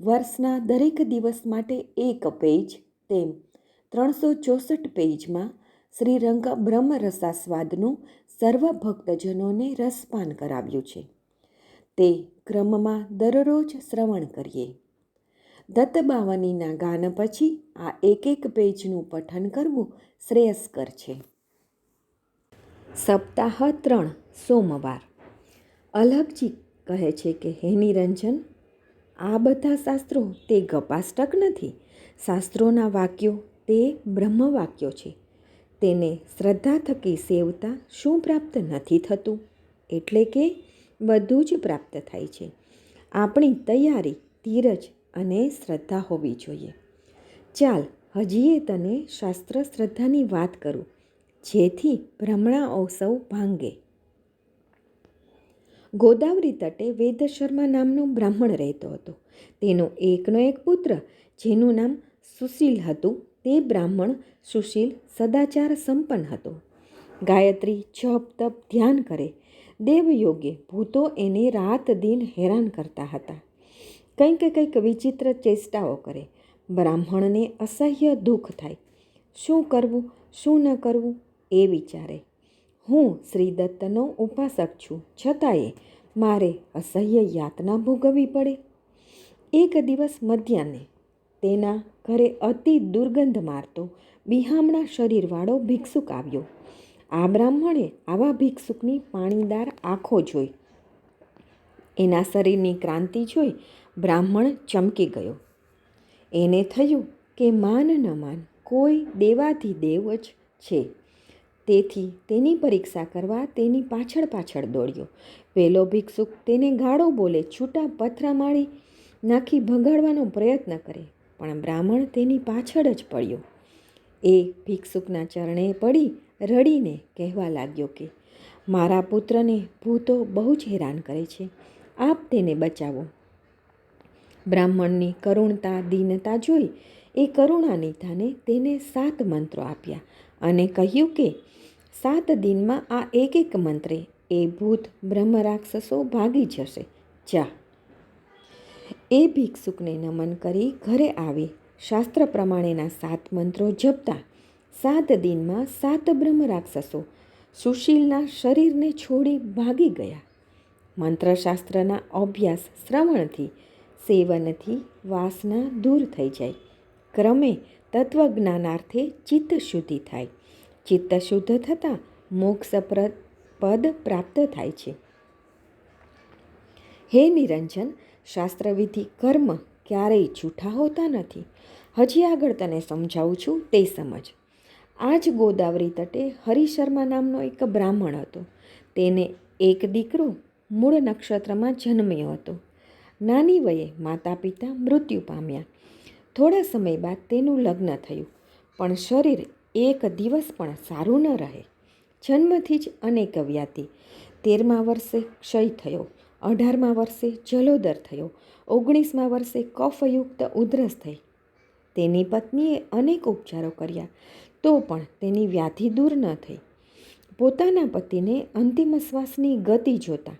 વર્ષના દરેક દિવસ માટે એક પેજ, તેમ ત્રણસો ચોસઠ પેજમાં શ્રી રંગ બ્રહ્મ સર્વ ભક્તજનોને રસપાન કરાવ્યું છે. તે ક્રમમાં દરરોજ શ્રવણ કરીએ. દત્તબાવનીના ગાન પછી આ એક એક પેજનું પઠન કરવું શ્રેયસ્કર છે. સપ્તાહ ત્રણ, સોમવાર. અલગજી કહે છે કે, હે નિરંજન આ બધા શાસ્ત્રો તે ગપાષ્ટક નથી. શાસ્ત્રોના વાક્યો તે બ્રહ્મ વાક્યો છે. તેને શ્રદ્ધા થકી સેવતા શું પ્રાપ્ત નથી થતું? એટલે કે બધું જ પ્રાપ્ત થાય છે. આપણી તૈયારી, ધીરજ અને શ્રદ્ધા હોવી જોઈએ. ચાલ, હજીએ તને શાસ્ત્ર શ્રદ્ધાની વાત કરું, જેથી ભ્રમણા ઓસવ ભાંગે. ગોદાવરી તટે વેદશર્મા નામનો બ્રાહ્મણ રહેતો હતો. તેનો એકનો એક પુત્ર, જેનું નામ સુશીલ હતું, તે બ્રાહ્મણ સુશીલ સદાચાર સંપન્ન હતો. ગાયત્રી જપ તપ ધ્યાન કરે, દેવયોગે ભૂતો એને રાત દિન હેરાન કરતા હતા. કંઈક કંઈક વિચિત્ર ચેષ્ટાઓ કરે, બ્રાહ્મણને અસહ્ય દુઃખ થાય. શું કરવું, શું ન કરવું એ વિચારે. હું શ્રી દત્તનો ઉપાસક છું. છતાંય મારે અસહ્ય યાતના ભોગવવી પડે. એક દિવસ મધ્યાહ્ને તેના ઘરે અતિ દુર્ગંધ મારતો બિહામણા શરીરવાળો ભિક્ષુક આવ્યો. આ બ્રાહ્મણે આવા ભિક્ષુકની પાણીદાર આંખો જોઈ. એના શરીરની ક્રાંતિ જોઈ બ્રાહ્મણ ચમકી ગયો. એને થયું કે માન ન માન કોઈ દેવાથી દેવ જ છે. તેથી તેની પરીક્ષા કરવા તેની પાછળ પાછળ દોડ્યો. પેલો ભિક્ષુક તેને ગાળો બોલે છૂટા પથરા માળી નાખી ભગાડવાનો પ્રયત્ન કરે, પણ બ્રાહ્મણ તેની પાછળ જ પડ્યો. એ ભિક્ષુકના ચરણે પડી રડીને કહેવા લાગ્યો કે, મારા પુત્રને ભૂતો બહુ જ હેરાન કરે છે. આપ તેને બચાવો. બ્રાહ્મણની કરુણતા, દીનતા જોઈ એ કરુણાનિતાને તેને સાત મંત્રો આપ્યા. અને કહ્યું કે, સાત દિનમાં આ એક એક મંત્રે એ ભૂત બ્રહ્મ રાક્ષસો ભાગી જશે. જા. એ ભિક્ષુકને નમન કરી ઘરે આવી. શાસ્ત્ર પ્રમાણેના સાત મંત્રો જપતા સાત દિનમાં સાત બ્રહ્મ રાક્ષસો સુશીલના શરીરને છોડી ભાગી ગયા. મંત્રશાસ્ત્રના અભ્યાસ શ્રવણથી સેવનથી વાસના દૂર થઈ જાય. ક્રમે તત્વજ્ઞાનાર્થે ચિત્ત શુદ્ધિ થાય. ચિત્ત શુદ્ધ થતાં મોક્ષ પદ પ્રાપ્ત થાય છે. હે નિરંજન, શાસ્ત્રવિધિ કર્મ ક્યારેય જૂઠા હોતા નથી. હજી આગળ તને સમજાવું છું તે સમજ. આ જ ગોદાવરી તટે હરિશર્મા નામનો એક બ્રાહ્મણ હતો. તેને એક દીકરો મૂળ નક્ષત્રમાં જન્મ્યો હતો. નાની વયે માતા પિતા મૃત્યુ પામ્યા. થોડા સમય બાદ તેનું લગ્ન થયું. પણ શરીર એક દિવસ પણ સારું ન રહે. જન્મથી જ અનેક વ્યાધિ. તેરમા વર્ષે ક્ષય થયો. અઢારમા વર્ષે જલોદર થયો. ઓગણીસમા વર્ષે કફયુક્ત ઉધરસ થઈ. તેની પત્નીએ અનેક ઉપચારો કર્યા, તો પણ તેની વ્યાધિ દૂર ન થઈ. પોતાના પતિને અંતિમ શ્વાસની ગતિ જોતા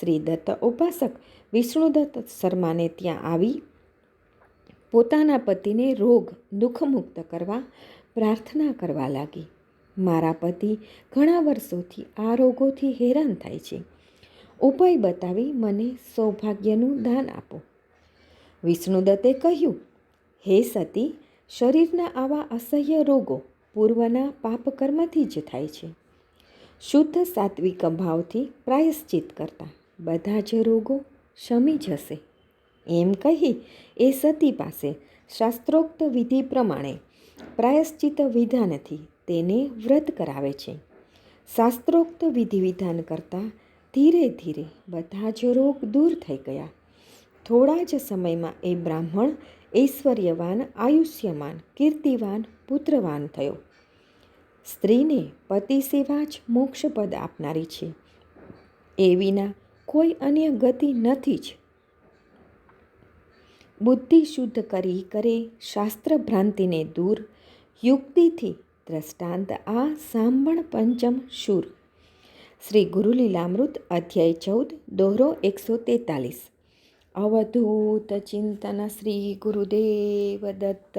શ્રી દત્ત ઉપાસક વિષ્ણુદત્ત શર્માને ત્યાં આવી પોતાના પતિને રોગ, દુઃખમુક્ત કરવા પ્રાર્થના કરવા લાગી. મારા પતિ ઘણા વર્ષોથી આ રોગોથી હેરાન થાય છે. ઉપાય બતાવી મને સૌભાગ્યનું દાન આપો. વિષ્ણુદત્તે કહ્યું, હે સતી, શરીરના આવા અસહ્ય રોગો પૂર્વના પાપકર્મથી જ થાય છે. શુદ્ધ સાત્વિક ભાવથી પ્રાયશ્ચિત કરતા બધા જ રોગો શમી જશે. એમ કહી એ સતી પાસે શાસ્ત્રોક્ત વિધિ પ્રમાણે પ્રાયશ્ચિત વિધાનથી તેને વ્રત કરાવે છે. શાસ્ત્રોક્ત વિધિ વિધાન કરતાં ધીરે ધીરે બધા જ રોગ દૂર થઈ ગયા. થોડા જ સમયમાં એ બ્રાહ્મણ ઐશ્વર્યવાન, આયુષ્યમાન, કીર્તિવાન, પુત્રવાન થયો. સ્ત્રીને પતિ સેવા જ મોક્ષપદ આપનારી છે. એ વિના કોઈ અન્ય ગતિ નથી જ બુદ્ધિ શુદ્ધ કરી કરે શાસ્ત્ર ભ્રાંતિને દૂર, યુક્તિથી દ્રષ્ટાંત આ સાંભળ પંચમ શૂર. શ્રી ગુરુલીલામૃત અધ્યાય ચૌદ દોહરો એકસો તેતાલીસ. અવધૂત ચિંતન શ્રી ગુરુદેવ દત્ત.